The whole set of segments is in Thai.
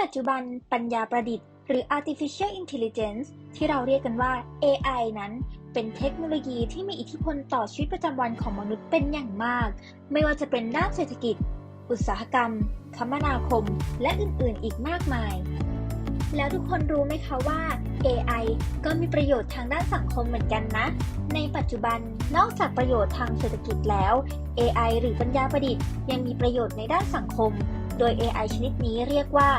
ปัจจุบันปัญญาประดิษฐ์ หรือ artificial intelligence ที่เราเรียกกันว่า AI นั้นเป็นเทคโนโลยีที่มีอิทธิพลต่อชีวิตประจำวันของมนุษย์เป็นอย่างมาก ไม่ว่าจะเป็นด้านเศรษฐกิจ อุตสาหกรรม คมนาคม และอื่นๆ อีกมากมาย แล้วทุกคนรู้ไหมคะว่า AI ก็มีประโยชน์ทางด้านสังคมเหมือนกันนะ ในปัจจุบันนอกจากประโยชน์ทางเศรษฐกิจแล้ว AI หรือปัญญาประดิษฐ์ยังมีประโยชน์ในด้านสังคม โดย AI ชนิดนี้เรียกว่า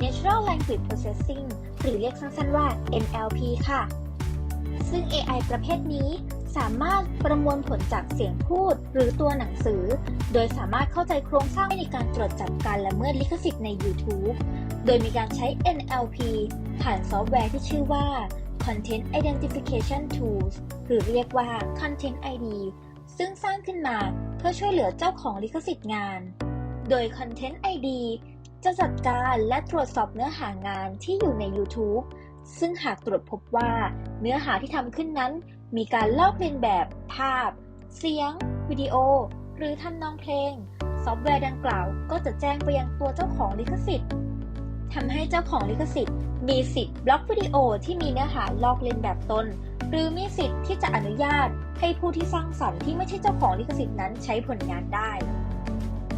Natural Language Processing หรือเรียกสั้นๆว่า NLP ค่ะ ซึ่ง AI ประเภทนี้สามารถประมวลผลจากเสียงพูดหรือตัวหนังสือ โดยสามารถเข้าใจโครงสร้างในการตรวจจับการละเมิดลิขสิทธิ์ใน YouTube โดยมีการใช้ NLP ผ่านซอฟต์แวร์ที่ชื่อว่า Content Identification Tools หรือเรียกว่า Content ID ซึ่งสร้างขึ้นมาเพื่อช่วยเหลือเจ้าของลิขสิทธิ์งาน โดย Content ID จะจัดการและตรวจสอบเนื้อหางานที่อยู่ใน YouTube ซึ่งหากตรวจพบว่าเนื้อหาที่ทำขึ้นนั้น มีการลอกเลียนแบบภาพ เสียง วิดีโอ หรือทำนองเพลง ซอฟต์แวร์ดังกล่าว ก็จะแจ้งไปยังตัวเจ้าของลิขสิทธิ์ทำให้เจ้าของลิขสิทธิ์ มีสิทธิ์บล็อกวิดีโอที่มีเนื้อหาลอกเลียนแบบตน หรือมีสิทธิ์ที่จะอนุญาตให้ผู้ที่สร้างสรรค์ที่ไม่ใช่เจ้าของลิขสิทธิ์นั้นใช้ผลงานได้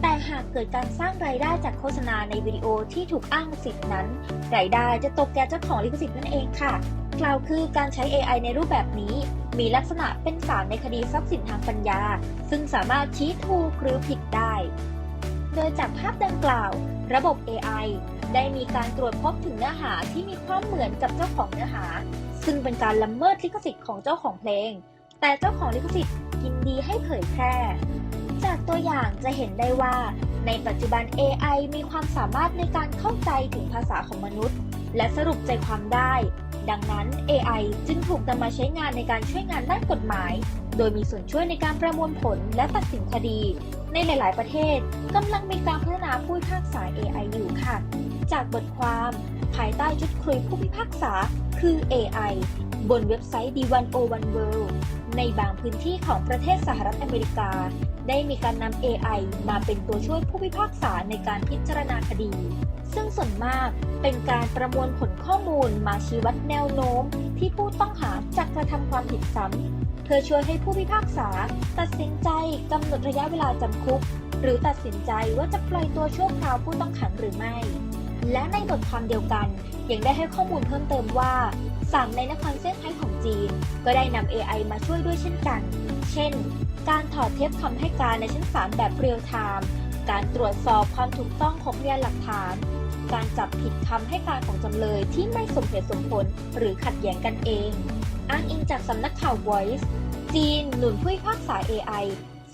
แต่หากเกิดการสร้างรายได้จากโฆษณาในวิดีโอที่ถูกอ้างสิทธิ์นั้น รายได้จะตกแก่เจ้าของลิขสิทธิ์นั่นเองค่ะ กล่าวคือการใช้ AI ในรูปแบบนี้ มีลักษณะเป็นสารในคดีทรัพย์สินทางปัญญา ซึ่งสามารถชี้ถูกหรือผิดได้ โดยจากภาพดังกล่าว ระบบ AI ได้มีการตรวจพบถึงเนื้อหาที่มีความเหมือนกับเจ้าของเนื้อหา ซึ่งเป็นการละเมิดลิขสิทธิ์ของเจ้าของเพลง แต่เจ้าของลิขสิทธิ์ยินดีให้เผยแพร่ จากตัวอย่างจะเห็นได้ว่า ในปัจจุบัน AI มีความสามารถในการเข้าใจถึงภาษาของมนุษย์ และสรุปใจความได้ ดังนั้น AI จึงถูกนำมาใช้งานในการช่วยงานด้านกฎหมาย โดยมีส่วนช่วยในการประมวลผลและตัดสินคดี ในหลาย ๆ ประเทศกำลังมีการพัฒนาผู้พิพากษา AI อยู่ค่ะ จากบทความ ภายใต้ชุดคุยผู้พิพากษาคือ AI บนเว็บไซต์ D101 World ในบางพื้นที่ของประเทศสหรัฐอเมริกา ได้มีการนำ AI มาเป็นตัวช่วยผู้พิพากษาในการพิจารณาคดี ซึ่งส่วนมากเป็นการประมวลผลข้อมูลมาชี้วัดแนวโน้ม ที่ผู้ต้องหาจะกระทำความผิดซ้ำเพื่อช่วยให้ผู้พิพากษา ตัดสินใจกำหนดระยะเวลาจำคุก หรือตัดสินใจว่าจะปล่อยตัวชั่วคราวผู้ต้องขังหรือไม่ และในบทความเดียวกัน ยังได้ให้ข้อมูลเพิ่มเติมว่าศาลในนครเซี่ยงไฮ้ของจีน ก็ได้นำ AI มาช่วยด้วยเช่นกัน เช่น การถอดเทปคำให้การในชั้นศาลแบบเรียลไทม์การตรวจสอบความถูกต้องของพยานหลักฐาน การจับผิดคำให้การของจำเลยที่ไม่สมเหตุสมผลหรือขัดแย้งกันเอง อ้างอิงจากสำนักข่าว Voice จีนหนุนผู้พิพากษา AI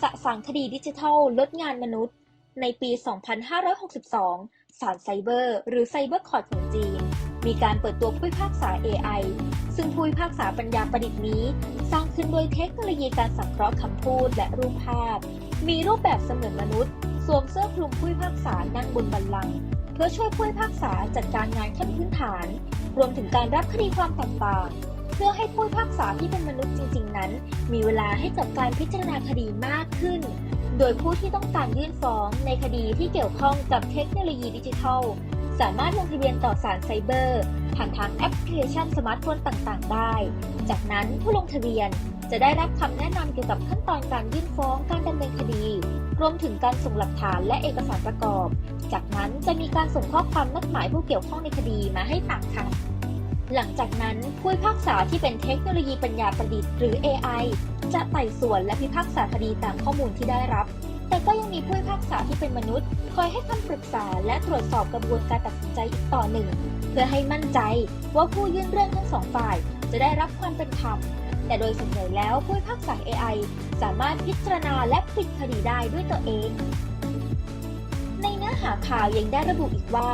สะสางคดีดิจิทัล ลดงานมนุษย์ ในปี 2562 ศาลไซเบอร์ หรือไซเบอร์คอร์ดของจีน มีการเปิดตัวผู้พิพากษา AI ซึ่งผู้พิพากษาปัญญาประดิษฐ์นี้ สร้างขึ้นโดยเทคโนโลยีการสังเคราะห์คำพูดและรูปภาพ มีรูปแบบเสมือนมนุษย์ สวมเสื้อคลุมผู้พิพากษานั่งบนบัลลังก์เพื่อช่วยผู้พิพากษาจัดการงานขั้นพื้นฐาน รวมถึงการรับคดีความต่างๆเพื่อให้ผู้พิพากษาที่เป็นมนุษย์จริง ๆ นั้น มีเวลาให้กับการพิจารณาคดีมากขึ้น โดยผู้ที่ต้องการยื่นฟ้องในคดีที่เกี่ยวข้องกับเทคโนโลยีดิจิทัล สามารถลงทะเบียนต่อศาลไซเบอร์ ผ่านทางแอปพลิเคชันสมาร์ทโฟนต่างๆ ได้ จากนั้นผู้ลงทะเบียนจะได้รับคำแนะนำเกี่ยวกับขั้นตอนการยื่นฟ้องการดำเนินคดี รวมถึงการส่งหลักฐานและเอกสารประกอบ จากนั้นจะมีการส่งข้อความนัดหมายผู้เกี่ยวข้องในคดีมาให้ปากคำหลังจากนั้นผู้พิพากษาที่เป็นเทคโนโลยีปัญญาประดิษฐ์หรือ AI จะไต่สวนและพิพากษาคดีตามข้อมูลที่ได้รับ แต่ก็ยังมีผู้พิพากษาที่เป็นมนุษย์ คอยให้คำปรึกษาและตรวจสอบกระบวนการตัดสินใจอีกต่อหนึ่ง เพื่อให้มั่นใจว่าผู้ยื่นเรื่องทั้งสองฝ่าย จะได้รับความเป็นธรรม แต่โดยส่วนใหญ่แล้วผู้พิพากษา AI สามารถพิจารณาและปิดคดีได้ด้วยตัวเอง ในเนื้อหาข่าวยังได้ระบุอีกว่า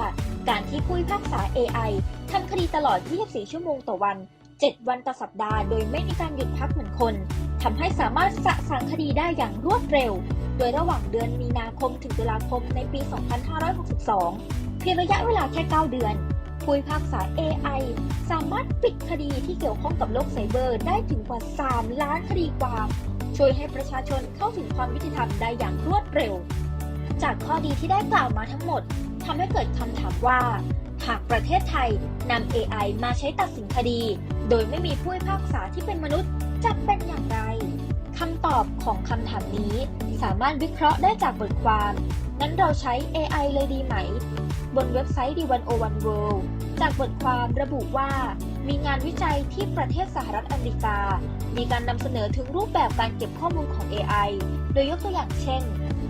การที่ผู้พิพากษา AI ทำคดีตลอด 24 ชั่วโมงต่อวัน 7 วันต่อสัปดาห์ โดยไม่มีการหยุดพักเหมือนคน ทำให้สามารถสะสางคดีได้อย่างรวดเร็ว โดยระหว่างเดือนมีนาคมถึงตุลาคมในปี 2562 เพียงระยะเวลาแค่ 9 เดือนผู้พิพากษา AI สามารถปิดคดีที่เกี่ยวข้องกับโลกไซเบอร์ได้ถึงกว่า 3 ล้านคดีความ ช่วยให้ประชาชนเข้าถึงความยุติธรรมได้อย่างรวดเร็ว จากข้อดีที่ได้กล่าวมาทั้งหมดทำให้เกิดคำถามว่า หากประเทศไทยนำ AI มาใช้ตัดสินคดี โดยไม่มีผู้พิพากษาที่เป็นมนุษย์ จะเป็นอย่างไรคำตอบของคำถามนี้สามารถวิเคราะห์ได้จากบทความนั้นเราใช้ AI เลยดีไหม บนเว็บไซต์ D101 World จากบทความระบุว่า มีงานวิจัยที่ประเทศสหรัฐอเมริกา มีการนำเสนอถึงรูปแบบการเก็บข้อมูลของ AI โดยยกตัวอย่างเช่น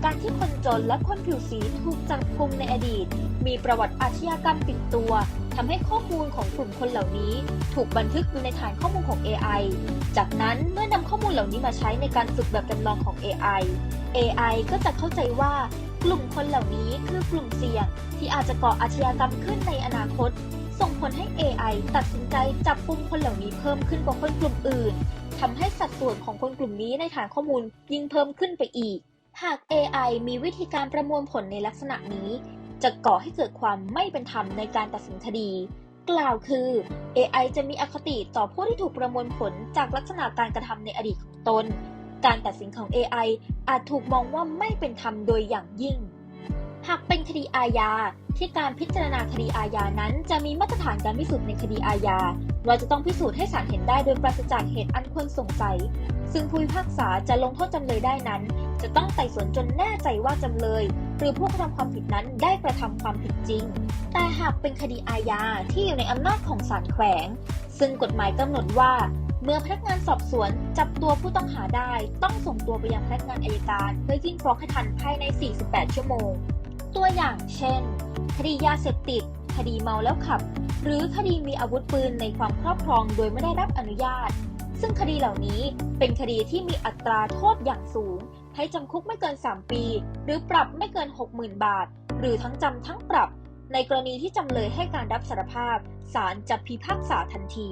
การที่คนจนและคนผิวสีถูกจับกุมในอดีต มีประวัติอาชญากรรมติดตัว ทำให้ข้อมูลของกลุ่มคนเหล่านี้ ถูกบันทึกอยู่ในฐานข้อมูลของ AI จากนั้นเมื่อนำข้อมูลเหล่านี้มาใช้ในการฝึกแบบจำลองของ AI AI ก็จะเข้าใจว่ากลุ่มคนเหล่านี้คือกลุ่มเสี่ยง ที่อาจจะก่ออาชญากรรมขึ้นในอนาคต ส่งผลให้ AI ตัดสินใจจับกลุ่มคนเหล่านี้เพิ่มขึ้นกว่าคนกลุ่มอื่นทำให้สัดส่วนของคนกลุ่มนี้ในฐานข้อมูลยิ่งเพิ่มขึ้นไปอีก หาก AI มีวิธีการประมวลผลในลักษณะนี้ จะก่อให้เกิดความไม่เป็นธรรมในการตัดสินคดี กล่าวคือ AI จะมีอคติต่อผู้ที่ถูกประมวลผลจากลักษณะการกระทำในอดีตของตน การตัดสินของ AI อาจถูกมองว่าไม่เป็นธรรมโดยอย่างยิ่ง หากเป็นคดีอาญาที่การพิจารณาคดีอาญานั้น จะมีมาตรฐานการพิสูจน์ในคดีอาญาว่าจะต้องพิสูจน์ให้ศาลเห็นได้โดยปราศจากเหตุอันควรสงสัย ซึ่งผู้พิพากษาจะลงโทษจำเลยได้นั้น จะต้องไต่สวนจนแน่ใจว่าจำเลย หรือผู้กระทำความผิดนั้นได้กระทำความผิดจริง แต่หากเป็นคดีอาญาที่อยู่ในอำนาจของศาลแขวง ซึ่งกฎหมายกำหนดว่า เมื่อพนักงานสอบสวนจับตัวผู้ต้องหาได้ ต้องส่งตัวไปยังพนักงานอายการเพื่อยื่นฟ้องให้ทันภายใน 48 ชั่วโมง ตัวอย่างเช่น คดียาเสพติด คดีเมาแล้วขับ หรือคดีมีอาวุธปืนในความครอบครองโดยไม่ได้รับอนุญาตซึ่งคดีเหล่านี้เป็นคดีที่มีอัตราโทษอย่างสูง ให้จำคุกไม่เกิน 3 ปี หรือปรับไม่เกิน 60,000 บาท หรือทั้งจำทั้งปรับ ในกรณีที่จำเลยให้การรับสารภาพ ศาลจะพิพากษาทันที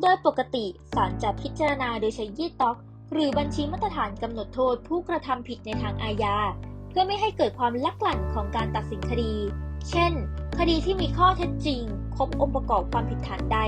โดยปกติศาลจะพิจารณาโดยใช้ยี่ต็อก หรือบัญชีมาตรฐานกำหนดโทษผู้กระทำผิดในทางอาญา เพื่อไม่ให้เกิดความลักลั่นของการตัดสินคดี เช่น คดีที่มีข้อเท็จจริง ครบองค์ประกอบความผิดฐานใด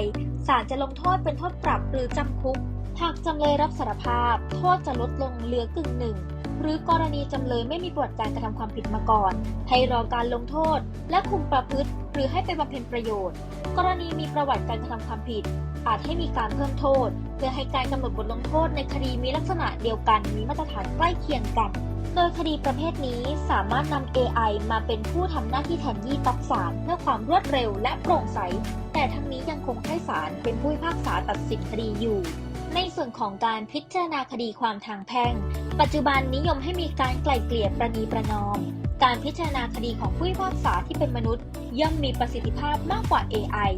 ศาลจะลงโทษเป็นโทษปรับหรือจำคุกหากจำเลยรับสารภาพ โทษจะลดลงเหลือกึ่งหนึ่ง หรือกรณีจำเลยไม่มีประวัติการกระทำความผิดมาก่อน ให้รอการลงโทษ และคุมประพฤติ หรือให้ไปบำเพ็ญประโยชน์ กรณีมีประวัติการกระทำความผิด อาจให้มีการเพิ่มโทษ เพื่อให้การกำหนดบทลงโทษในคดีมีลักษณะเดียวกันมีมาตรฐานใกล้เคียงกัน โดยคดีประเภทนี้สามารถนำ AI มาเป็นผู้ทำหน้าที่แทนยี่ต็อกศาลเพื่อความรวดเร็วและโปร่งใส แต่ทั้งนี้ยังคงให้ศาลเป็นผู้พิพากษาตัดสินคดีอยู่ ในส่วนของการพิจารณาคดีความทางแพ่ง ปัจจุบันนิยมให้มีการไกล่เกลี่ยประนีประนอม การพิจารณาคดีของผู้พิพากษาที่เป็นมนุษย์ ย่อมมีประสิทธิภาพมากกว่า AI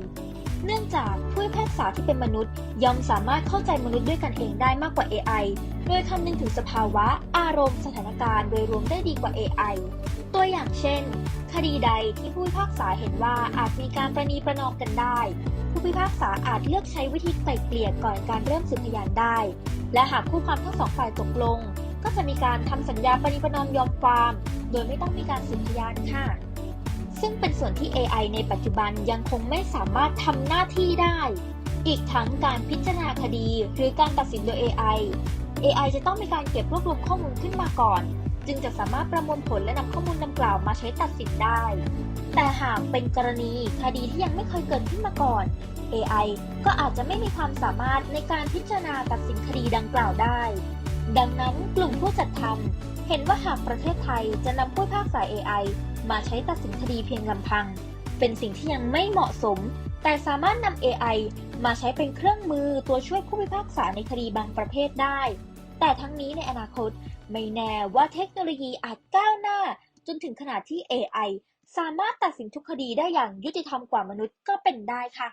เนื่องจากผู้พิพากษาที่เป็นมนุษย์ย่อมสามารถเข้าใจมนุษย์ด้วยกันเองได้มากกว่า AI โดยคำนึงถึงสภาวะ อารมณ์ สถานการณ์โดยรวมได้ดีกว่า AI ตัวอย่างเช่น คดีใดที่ผู้พิพากษาเห็นว่าอาจมีการประนีประนอมกันได้ ผู้พิพากษาอาจเลือกใช้วิธีไกล่เกลี่ยก่อนการเริ่มสืบพยานได้ และหากคู่ความทั้งสองฝ่ายตกลง ก็จะมีการทำสัญญาประนีประนอมยอมความ โดยไม่ต้องมีการสืบพยานค่ะ ซึ่งเป็นส่วนที่ AI ในปัจจุบันยังคงไม่สามารถทำหน้าที่ได้ อีกทั้งการพิจารณาคดีหรือการตัดสินโดย AI AI จะต้องมีการเก็บรวบรวมข้อมูลขึ้นมาก่อน จึงจะสามารถประมวลผลและนำข้อมูลดังกล่าวมาใช้ตัดสินได้ แต่หากเป็นกรณีคดีที่ยังไม่เคยเกิดขึ้นมาก่อน AI ก็อาจจะไม่มีความสามารถในการพิจารณาตัดสินคดีดังกล่าวได้ ดังนั้นกลุ่มผู้จัดทำ เห็นว่าหากประเทศไทยจะนำผู้พิพากษา AI มาใช้ตัดสินคดีเพียงลำพัง เป็นสิ่งที่ยังไม่เหมาะสม แต่สามารถนำ AI มาใช้เป็นเครื่องมือตัวช่วยผู้พิพากษาในคดีบางประเภทได้ แต่ทั้งนี้ในอนาคตไม่แน่ว่าเทคโนโลยีอาจก้าวหน้า จนถึงขนาดที่ AI สามารถตัดสินทุกคดีได้อย่างยุติธรรมกว่ามนุษย์ก็เป็นได้ค่ะ